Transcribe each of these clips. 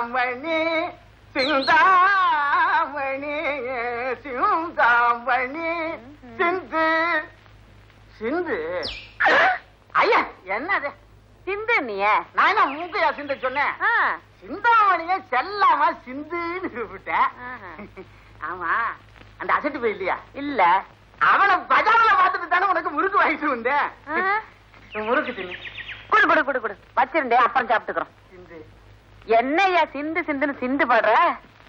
சிந்தாமணி சிந்தாமணி சிந்தாமணி சிந்து. சிந்து. ஐயா என்னது? சிந்து நீ நான் என்ன மூக்கையா சிந்த சொன்னேன்? சிந்தாமணிய செல்லாம சிந்துன்னு கூப்பிட்டேன். ஆமா. அந்த அசட்டு போய் இல்லையா? இல்ல. அவனை பஜார்ல பார்த்துட்டு தானே உனக்கு முறுக்கு வாங்கிட்டு வந்தேன். முறுக்கு தின்னு. குடு குடு குடு குடு. வச்சிருந்தே அப்புறம் சாப்பிட்டுக்கிறோம். சிந்து என்னய்யா சிந்து சிந்துன்னு சிந்து பாடுற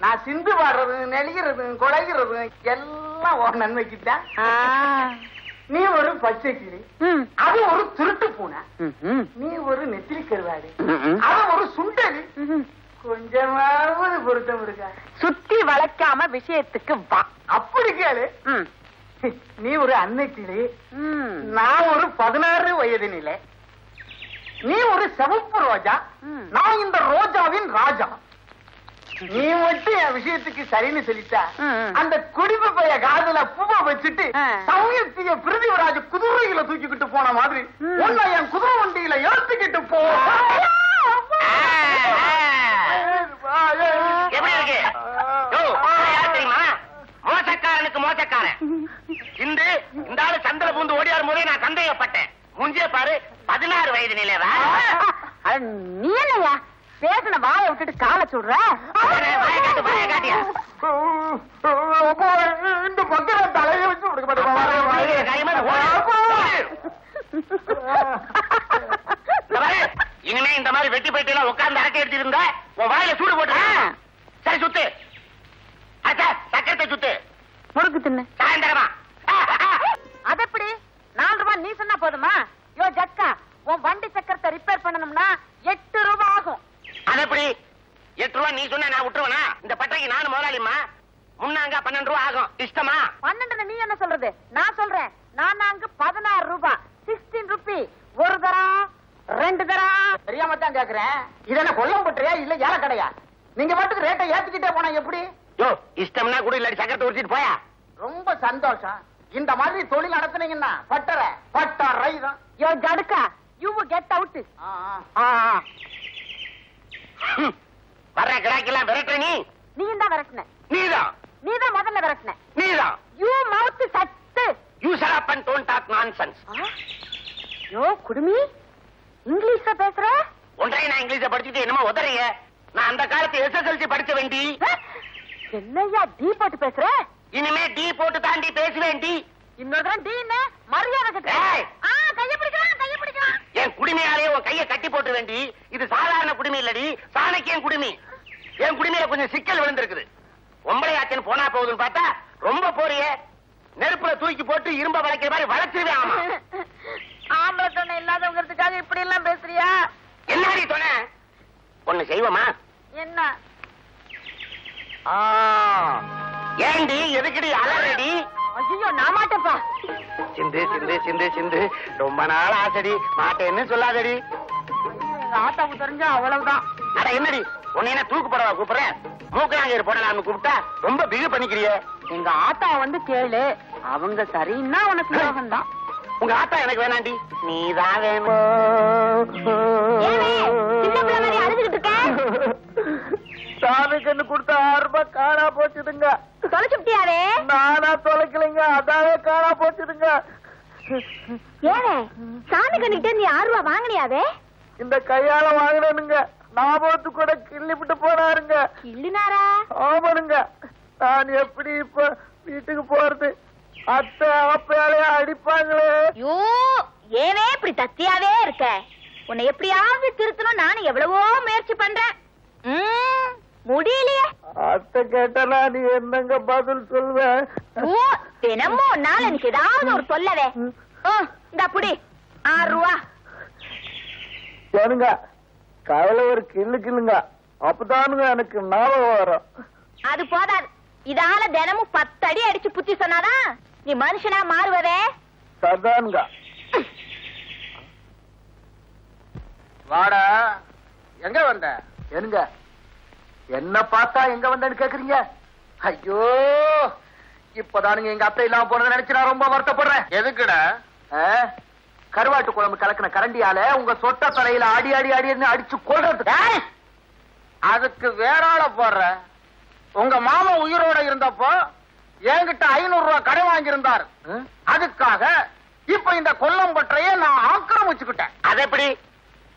நான் சிந்து பாடுறது நெளிகிறது குலைகிறது எல்லாம் ஒரு நன்மைக்குத்தான் ஆ. நீ ஒரு பச்சை கிளி. அது ஒரு திருட்டு பூனை. நீ ஒரு நெத்திலி கருவாடு. அவன் ஒரு சுண்டலி. கொஞ்சமாவது பொருத்தம் இருக்கா சுத்தி வளைக்காம விஷயத்துக்கு வா அப்படி கேளு. நீ ஒரு அன்னை கிளி. நான் ஒரு பதினாறு வயது நிலை நீ ஒரு சிவப்பு ரோஜா. நான் இந்த ரோஜாவின் ராஜா நீ மட்டும் என் விஷயத்துக்கு சரின்னு சொல்லிட்டா. அந்த குடிமை பைய காதுல பூவை வச்சுட்டு. சமயத்திய பிரிதிவராஜ் குதிரையில தூக்கிக்கிட்டு போன மாதிரி. உன்னை என் குதிரை வண்டியில ஏத்துக்கிட்டு போ எப்படி இருக்கு மோசக்காரனுக்கு மோசக்காரன் இந்த இந்த ஆளு சந்திர பூந்து ஓடியார் போதே நான் சந்தேகப்பட்டேன் முஞ்சே பாரு பதினாறு வயது நிலைவா நீ என்னய்யா பேசின வாயை விட்டுட்டு காலை காட்டியா? இந்த பக்கத்துல தலையை வச்சு கொடுக்க. இந்த மாதிரி வெட்டி போயிட்டு எல்லாம் உட்கார்ந்து அரட்டை எடுத்து இருந்தா உன் வாயில சூடு போட்டு சரி சுத்து அச்சா சக்கரத்தை சுத்து முறுக்கு தின்னு சாயந்தரமா அது எப்படி நாலு ரூபாய் நீ சொன்னா போதுமா யோ ஜக்கா உன் வண்டி சக்கரத்தை ரிப்பேர் பண்ணணும்னா எட்டு ரூபாய் ஆகும் அது எப்படி எட்டு ரூபா நீ சொன்ன நான் விட்டுருவனா இந்த பட்டைக்கு நானும் முதலாளிமா முன்னாங்க பன்னெண்டு ரூபா ஆகும் இஷ்டமா பன்னெண்டு நீ என்ன சொல்றது நான் சொல்றேன் நான் அங்க பதினாறு ரூபாய் சிக்ஸ்டீன் ருபி ஒரு தரம் ரெண்டு தரம் தெரியாம தான் கேக்குறேன் இதென்ன கொல்லம் பட்டுறியா இல்ல ஏல கடையா? நீங்க பாட்டுக்கு ரேட்டை ஏத்திக்கிட்டே போனா எப்படி? யோ இஷ்டம்னா கூட இல்லாட்டி சக்கரத்தை உடிச்சிட்டு போயா. ரொம்ப சந்தோஷம். இந்த மாதிரி தொழில் நடத்துனீங்கன்னா பட்டறை பட்டறை தான். யோ ஜடுக்கா யூ கெட் அவுட் ஆ, ஆ. ஹம். வர்ற கிடாக்கெல்லாம் விரட்டுற நீ. நீ தான் விரட்டின. நீதான் நீ தான் முதல்ல விரட்டின. நீதான் you mouth shut you shut and don't talk nonsense? யோ குடுமி இங்கிலீஷ்ல பேசுற? ஒன்றை நான் இங்கிலீஷ படிச்சுட்டு என்னமோ உதறிய நான் அந்த காலத்து எஸ்எஸ்எல்சி படிச்ச வேண்டி. ஆ? என்னய்யா டீ போட்டு பேசுற? இனிமே டி போட்டு தாண்டி பேச வேண்டி இன்னொரு டீ மரியாதை என் குடிமையாலே உன் கையை கட்டி போட்டு வேண்டி இது சாதாரண குடிமை இல்லடி சாணக்கியன் குடிமை. என் குடிமையில கொஞ்சம் சிக்கல் விழுந்திருக்குது. ஒம்பளையாச்சன் போனா போகுதுன்னு பார்த்தா ரொம்ப போறியே. நெருப்புல தூக்கி போட்டு இரும்ப வளைக்கிற மாதிரி வளைச்சிருவே ஆமா. ஆம்பளை தொண்டை இல்லாதவங்கிறதுக்காக இப்படி எல்லாம் பேசுறியா? என்னடி சொன்ன ஒண்ணு செய்வோமா? என்ன? ஆ, ஏண்டி எதுக்குடி அலறடி? ஐயோ நான் மாட்டேப்பா சிந்து சிந்து சிந்து சிந்து. ரொம்ப நாள் ஆசடி. மாட்டேன்னு சொல்லாதடி. ஆத்தாவுக்கு தெரிஞ்சா அவ்வளவுதான். அட என்னடி? உன்னை என்ன தூக்கு போடவா கூப்பிடுறேன் மூக்கலாங்கயிறு போடலாம்னு கூப்பிட்டா ரொம்ப பிகு பண்ணிக்கிறியே. எங்க ஆத்தா வந்து கேளு. அவங்க சரின்னா உனக்கு யோகம் தான் உங்க ஆத்தா எனக்கு வேணாண்டி. நீதான் சாமி கண்ணு கொடுத்த ஆறு ரூபாய் காணா போச்சுதுங்க. தொலைச்சுட்டியாரே நானா தொலைக்கலைங்க அதாவே காணா போச்சுதுங்க. ஏனே சாமி கண்ணிக்கிட்ட நீ ஆறு ரூபா வாங்கினியாவே? இந்த கையால வாங்கினேனுங்க. ஞாபகத்து கூட கிள்ளி விட்டு போனாருங்க. இல்லினாரா ஆமானுங்க. நான் எப்படி இப்ப வீட்டுக்கு போறது? அத்தை அப்பையாலே அடிப்பாங்களே. ஐயோ ஏனே இப்படி தத்தியாவே இருக்க? உன்னை எப்படியாவது திருத்தணும் நானும் எவ்வளவோ முயற்சி பண்றேன். முடியலையே. அத்தை கேட்டா நீ என்னங்க பதில் சொல்வேன் ஓ, தினமும் நாள் எனக்கு ஏதாவது ஒரு சொல்லவே. இந்த புடி. ஆறு ரூபா. ஏனுங்க கையில ஒரு கிள்ளு கிள்ளுங்க. அப்பதானுங்க எனக்கு ஞாபகம் வரும். அது போதாது. இதால தினமும் பத்து அடி அடிச்சு புத்தி சொன்னாதான் நீ மனுஷனா மாறுவதே? சதானுங்க வாடா எங்க வந்த? எங்க என்ன பார்த்தா எங்க வந்தேன்னு கேக்குறீங்க? ஐயோ இப்பதானுங்க எங்க அத்தை இல்லாம போனதை நினைச்சு நான் ரொம்ப வருத்தப்படுறேன். எதுக்குடா? கருவாட்டு குழம்பு கலக்கின கரண்டியால உங்க சொட்ட தலையில அடி அடி அடின்னு அடிச்சு கொள்றது அதுக்கு வேற ஆள போடுற. உங்க மாமா உயிரோட இருந்தப்போ என்கிட்ட ஐநூறு ரூபாய் கடன் வாங்கியிருந்தாரு. அதுக்காக இப்ப இந்த கொல்லம்பற்றைய நான் ஆக்கிரமிச்சுக்கிட்டேன். அது எப்படி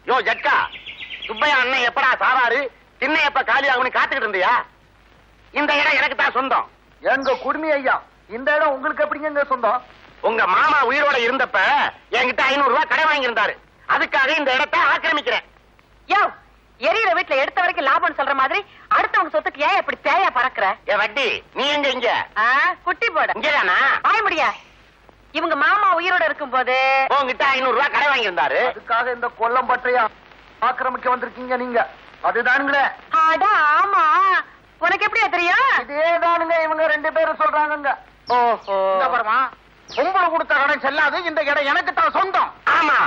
யோ ஜட்கா சுப்பையா அண்ணன் எப்படா சாவாரு? சின்ன எப்ப காலி ஆகும்னு காத்துக்கிட்டு இருந்தியா? இந்த இடம் எனக்கு தான் சொந்தம். எங்க குடுமி ஐயா இந்த இடம் உங்களுக்கு எப்படிங்க சொந்தம்? உங்க மாமா உயிரோட இருந்தப்ப என்கிட்ட ஐநூறு ரூபாய் கடை வாங்கியிருந்தாரு. அதுக்காக இந்த இடத்தை ஆக்கிரமிக்கிறேன். யோ எரியிற வீட்டுல எடுத்த வரைக்கும் லாபம் சொல்ற மாதிரி அடுத்தவங்க சொத்துக்கு ஏன் இப்படி தேயா பறக்குற? ஏ வட்டி நீ எங்க இங்க? ஆ, குட்டி போட. இங்கதானா? வாய முடியா. இவங்க மாமா உயிரோட இருக்கும்போது உங்ககிட்ட ஐநூறு ரூபாய் கடை வாங்கியிருந்தாரு அதுக்காக இந்த கொல்லம்பற்றைய ஆக்கிரமிக்க வந்திருக்கீங்க நீங்க. அதுதானுங்களே. அட ஆமா. உனக்கு எப்படியா தெரியும்? இதேதானுங்க இவங்க ரெண்டு பேரும் சொல்றாங்கங்க. ஓஹோ. பொம்பளை கொடுத்த கடன் செல்லாது இந்த இடம் எனக்கு தான் சொந்தம். ஆமா.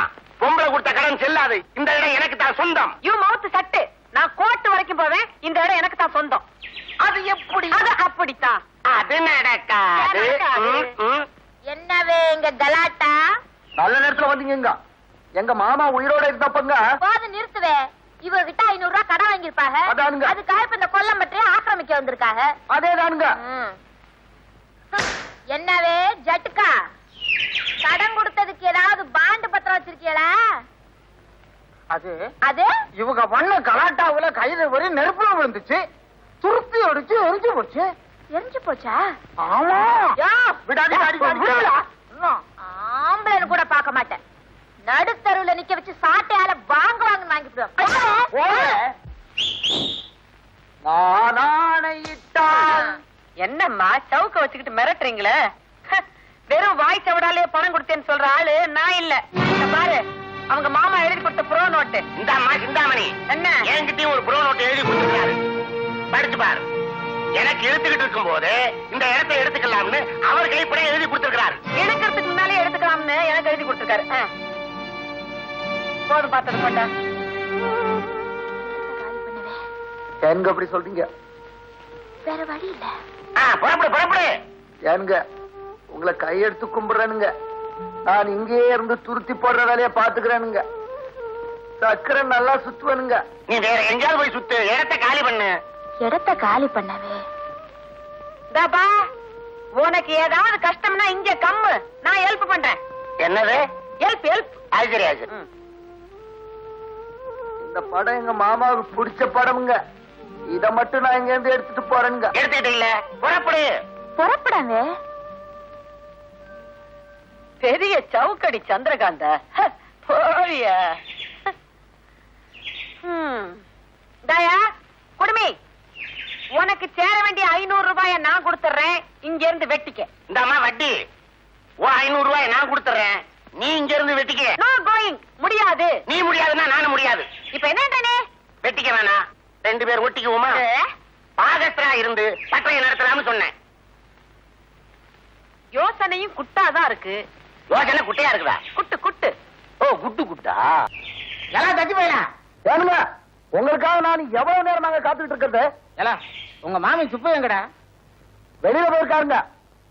பொம்பளை கொடுத்த கடன் செல்லாது. இந்த இடம் எனக்கு தான் சொந்தம். யூ மவுத்து சட்டு. நான் கோர்ட் வரைக்கும் போவேன். இந்த இடம் எனக்கு தான் சொந்தம். அது எப்படி? அது அப்படித்தான். அது நடக்காது. என்னவே இங்க கலாட்டா? நல்ல நேரத்துல வந்தீங்க எங்க மாமா உயிரோட இருந்தப்பங்க. போது நிறுத்துவே. இவங்க கிட்ட ஐநூறு ரூபாய் கடன் வாங்கியிருப்பாங்க. அதுக்காக இப்ப இந்த கொல்லம் பற்றி ஆக்கிரமிக்க வந்திருக்காங்க. அதேதானுங்க. என்னவே ஜட்டுக்கா? கடன் கொடுத்ததுக்கு ஏதாவது பாண்டு பத்திரம் வச்சிருக்கீங்களா? அது? அது? இவங்க பண்ண கலாட்டாவுல கைது வரி நெருப்புல விழுந்துச்சு. துருத்தி அடிச்சு எரிஞ்சு போச்சு. எரிஞ்சு போச்சா? ஆமா. விடுடா. ஆம்பளைன்னு கூட பார்க்க மாட்டேன். நடுத்தருவுல நிக்க வச்சு சாட்டையால வாங்க வாங்க ஆணையிட்டால் என்னம்மா சவுக்க வச்சுக்கிட்டு மிரட்டுறீங்களே? பணம் கொடுத்தேன்னு சொல்ற ஆளு நான் இல்ல. இந்த பாரு அவங்க மாமா எழுதி கொடுத்த ப்ரோ நோட்டு. இந்தாம்மா சிந்தாமணி. என்ன? என்கிட்டயும் ஒரு ப்ரோ நோட் எழுதி கொடுத்துருக்காரு. படிச்சு பாரு. எனக்கு எடுத்துக்கிட்டு இருக்கும் போது இந்த இடத்தை எடுத்துக்கலாம்னு அவர் கைப்பட எழுதி கொடுத்திருக்கிறாரு. எடுக்கிறதுக்கு முன்னாலே எடுத்துக்கலாம்னு எனக்கு எழுதி கொடுத்துருக்காரு. போதும் பார்த்தது போட்டா. எங்க அப்படி சொல்றீங்க? வேற வழி இல்ல. ஆ, புறப்படு புறப்படு. ஏனுங்க? உங்களை கையெடுத்து கும்பிடுறேனுங்க. நான் இங்கேயே இருந்து துருத்தி போடுற வேலையை பாத்துக்கிறேனுங்க சக்கரை நல்லா சுத்துவேனுங்க. நீ வேற எங்கேயாவது போய் சுத்து இடத்தை காலி பண்ணு. இடத்த காலி பண்ணவே. தாபா உனக்கு ஏதாவது கஷ்டம்னா இங்க கம்மு. நான் ஹெல்ப் பண்றேன். என்னது? ஹெல்ப் ஹெல்ப் அது சரி. இந்த படம் எங்க மாமாவுக்கு பிடிச்ச படம்ங்க. இத மட்டும் நான் இங்க இருந்து எடுத்துட்டு போறேனுங்க. எடுத்துக்கிட்டீங்கள? புறப்படு. புறப்படாங்க பெரிய சவுக்கடி சந்திரகாந்த. போறிய. தயா குடுமி. உனக்கு சேர வேண்டிய ஐநூறு ரூபாய நான் கொடுத்துறேன் இங்க இருந்து வெட்டிக்க. இந்தாம்மா வட்டி. ஓ ஐநூறு ரூபாய் நான் கொடுத்துறேன் நீ இங்க இருந்து வெட்டிக்க. நோ கோயிங் முடியாது. நீ முடியாதுன்னா நானும் முடியாது. இப்ப என்னன்றானே வெட்டிக்க வேணாம். ரெண்டு பேர் ஒட்டிக்குவோமா? பாகஸ்தரா இருந்து பட்டறை நடத்தலாம்னு சொன்னேன். யோசனையும் குட்டாதான் இருக்கு. யோசனை குட்டையா இருக்குதா? குட்டு குட்டு. ஓ குட்டு குட்டா? எல்லாம் தட்டி போயிடலாம் உங்களுக்காக நான் எவ்வளவு நேரம் நாங்க காத்துக்கிட்டு இருக்கிறது? எல்லாம் உங்க மாமி சுப்பு எங்கடா? வெளியில போயிருக்காருங்க.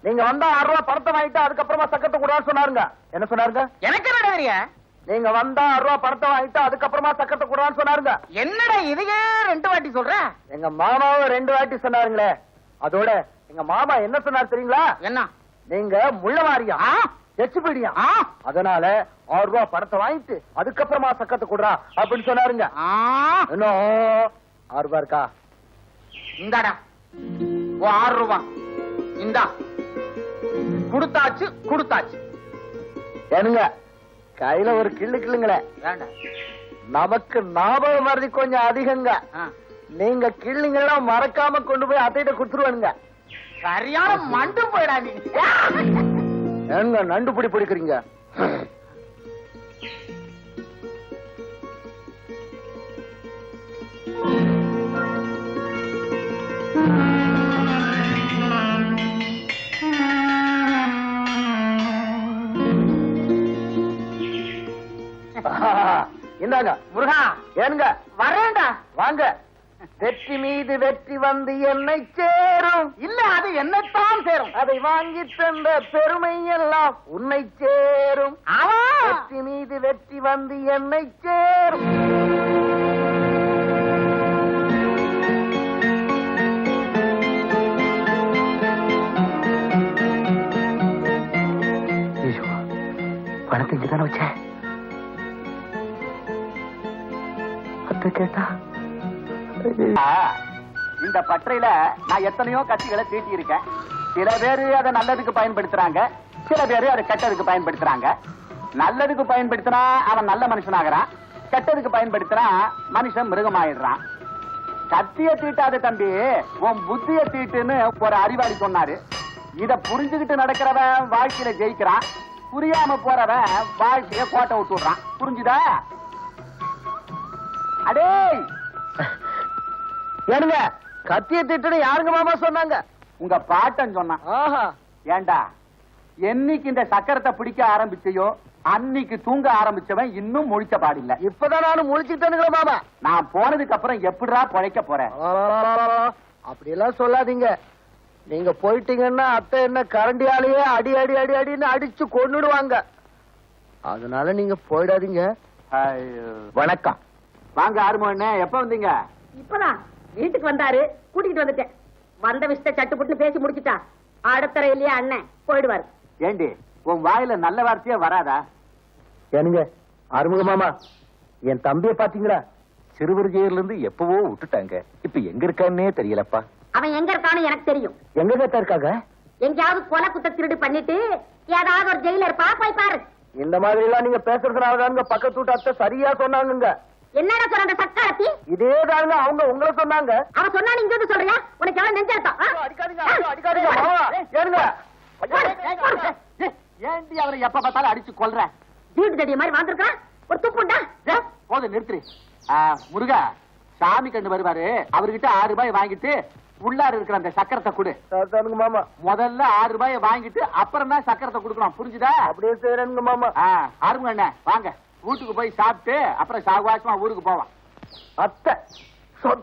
நீங்க வந்தா ஆறு ரூபாய் பணத்தை வாங்கிட்டு அதுக்கப்புறமா சக்கரத்தை கூடாது சொன்னாருங்க. என்ன சொன்னாருங்க? எனக்கு என்னடா தெரியும் நீங்க வந்தா ஆறு ரூபாய் பணத்தை வாங்கிட்டு அதுக்கப்புறமா சக்கரத்தை கூடாது சொன்னாருங்க. என்னடா இதையே ரெண்டு வாட்டி சொல்ற? எங்க மாமாவும் ரெண்டு வாட்டி சொன்னாருங்களே. அதோட எங்க மாமா என்ன சொன்னார் தெரியுங்களா? என்ன? நீங்க முள்ளவாரியா? ஆ. அதனால ஆறு ரூபாய் பணத்தை வாங்கிட்டு அதுக்கப்புறமா சக்கரத்தை கூடுறா அப்படின்னு சொன்னாருங்க. ஆ. இன்னும் ஆறு ரூபாய் இருக்கா? இந்தாடா. ஓ ஆறு ரூபா. இந்தா. குடுத்தாச்சு குடுத்தாச்சு. ஏனுங்க கையில ஒரு கிள்ளு கிள்ளுங்களே. வேண்டாம். நமக்கு ஞாபகம் மறதி கொஞ்சம் அதிகங்க. நீங்க கிள்ளிங்கன்னா மறக்காம கொண்டு போய் அத்தைகிட்ட கொடுத்துருவானுங்க. சரியான மண்டு போயிடா ஏனுங்க நண்டு பிடி பிடிக்கிறீங்க? இந்தாங்க முருகா ஏனுங்க வரேன்டா. வாங்க. வெற்றி மீது வெற்றி வந்து என்னை சேரும். இல்ல அது என்னைத்தான் சேரும்? அதை வாங்கி தந்த பெருமை எல்லாம் உன்னை சேரும். வெற்றி மீது வெற்றி வந்து என்னை சேரும். பணத்தை இங்கதானே வச்ச கேட்டா இந்த பற்றையில நான் எத்தனையோ கட்சிகளை தீட்டி இருக்கேன் சில பேரு அதை நல்லதுக்கு பயன்படுத்துறாங்க சில பேரு அதை கெட்டதுக்கு பயன்படுத்துறாங்க. நல்லதுக்கு பயன்படுத்தினா அவன் நல்ல மனுஷனாகிறான் கெட்டதுக்கு பயன்படுத்தினா மனுஷன் மிருகமாயிடுறான். கத்திய தீட்டாத தம்பி உன் புத்திய தீட்டுன்னு ஒரு அறிவாளி சொன்னாரு. இத புரிஞ்சுகிட்டு நடக்கிறவன் வாழ்க்கையில ஜெயிக்கிறான். புரியாம போறவன் வாழ்க்கைய கோட்டை விட்டுறான் புரிஞ்சுதா? ஏனுங்க கத்திய திட்டு யாருங்க மாமா சொன்னாங்க? உங்க பாட்டன் சொன்னான். ஆஹா. ஏண்டா? என்னைக்கு இந்த சக்கரத்தை பிடிக்க ஆரம்பிச்சையோ அன்னைக்கு தூங்க ஆரம்பிச்சவன் இன்னும் முழிச்ச பாடில்ல. இப்பதான் நானும் முழிச்சுட்டேனுங்களா மாமா. நான் போனதுக்கு அப்புறம் எப்படிடா பொழைக்க போறேன் அப்படியெல்லாம் சொல்லாதீங்க. நீங்க போயிட்டீங்கன்னா அத்தை என்ன கரண்டியாலேயே அடி அடி அடி அடின்னு அடிச்சு கொன்னுடுவாங்க. அதனால நீங்க போயிடாதீங்க. வணக்கம். வாங்க ஆறுமோண்ணே எப்ப வந்தீங்க? இப்பதான். வீட்டுக்கு வந்தாரு கூட்டிட்டு வந்துட்டேன். வந்த விஷயத்த சட்டு புட்டு பேசி முடிச்சுட்டா. அடுத்த இல்லையா அண்ணன் போயிடுவாரு. ஏண்டி உன் வாயில நல்ல வார்த்தையே வராதா? ஏனுங்க ஆறுமுக மாமா என் தம்பிய பாத்தீங்களா சிறுவர்ஜையில இருந்து எப்பவோ விட்டுட்டாங்க. இப்ப எங்க இருக்கான்னே தெரியலப்பா. அவன் எங்க இருக்கான்னு எனக்கு தெரியும். எங்க கேட்டா இருக்காங்க? எங்கேயாவது கொலை குத்த திருடு பண்ணிட்டு ஏதாவது ஒரு ஜெயில இருப்பா போய் பாரு. இந்த மாதிரி எல்லாம் நீங்க பேசுறதுனாலதாங்க பக்கத்து வீட்டு அத்தை சரியா சொன்னாங்கங்க. என்னடா சொல்ற அந்த சக்காலத்தி இதேதாங்க அவங்க உங்களை சொன்னாங்க. அவன் சொன்னா நீங்க வந்து சொல்றியா? உனக்கு எவ்வளவு நெஞ்செழுத்தம் ஆ? அடிக்காதீங்க அடிக்காதீங்க. மாமா ஏனுங்க ஏண்டி அவரை எப்ப பார்த்தாலும் அடிச்சு கொல்ற? வீட்டு தடிய மாதிரி வாழ்ந்துருக்கான் ஒரு துப்புண்டா போதும் நிறுத்துரு. முருகா சாமி கண்டு வருவாரு. அவர்கிட்ட ஆறு ரூபாய் வாங்கிட்டு உள்ளார இருக்கிற அந்த சக்கரத்தை கொடு. மாமா. முதல்ல ஆறு ரூபாய் வாங்கிட்டு அப்புறம் தான் சக்கரத்தை கொடுக்கணும். புரிஞ்சுதா? அப்படியே செய்யறேனுங்க மாமா. ஆறுமுக அண்ணே வாங்க. வீட்டுக்கு போய் சாப்பிட்டு அப்புறம் சாகுவாசமா ஊருக்கு போவான். அத்தை.